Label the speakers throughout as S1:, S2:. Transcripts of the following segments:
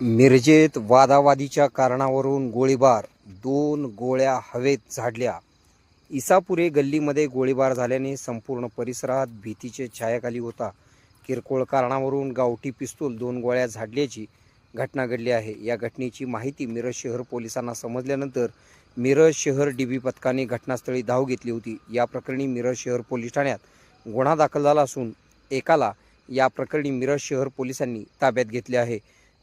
S1: मिरजेत वादावादीच्या कारणावरून गोळीबार. दोन गोळ्या हवेत झाडल्या. इसापुरे गल्लीमध्ये गोळीबार झाल्याने संपूर्ण परिसरात भीतीचे छायाखाली होता. किरकोळ कारणावरून गावठी पिस्तूल दोन गोळ्या झाडल्याची घटना घडली आहे. या घटनेची माहिती मिरज शहर पोलिसांना समजल्यानंतर मिरज शहर डीबी पथकाने घटनास्थळी धाव घेतली होती. या प्रकरणी मिरज शहर पोलीस ठाण्यात गुन्हा दाखल झाला असून एकाला या प्रकरणी मिरज शहर पोलिसांनी ताब्यात घेतले आहे.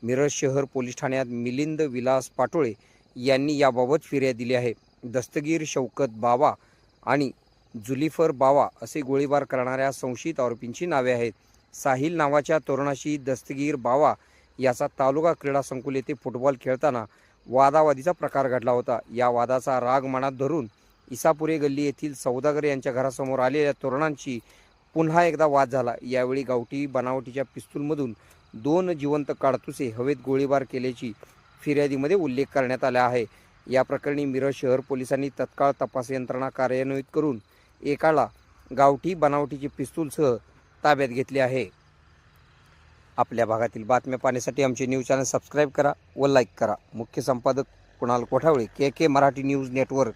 S1: मिरज शहर पोलीस ठाण्यात मिलिंद विलास पाटोळे यांनी याबाबत फिर्याद दिली आहे. दस्तगीर शौकत बावा आणि जुलिफर बावा असे गोळीबार करणाऱ्या संशयित आरोपींची नावे आहेत. साहिल नावाच्या तरुणाशी दस्तगीर बावा याचा तालुका क्रीडा संकुल येथे फुटबॉल खेळताना वादावादीचा प्रकार घडला होता. या वादाचा राग मनात धरून इसापुरे गल्ली येथील सौदागर यांच्या घरासमोर आलेल्या तरुणांची पुन्हा एकदा वाद झाला. यावेळी गावठी बनावटीच्या पिस्तूलमधून दोन जिवंत काडतुसे हवेत गोळीबार केल्याची फिर्यादीमध्ये उल्लेख करण्यात आला आहे. या प्रकरणी मिरज शहर पोलिसांनी तत्काळ तपास यंत्रणा कार्यान्वित करून एकाला गावठी बनावटीचे पिस्तूलसह ताब्यात घेतले आहे. आपल्या भागातील बातम्या पाहण्यासाठी आमचे न्यूज चॅनल सबस्क्राईब करा व लाईक करा. मुख्य संपादक Kunal Kothawale K K Marathi news network.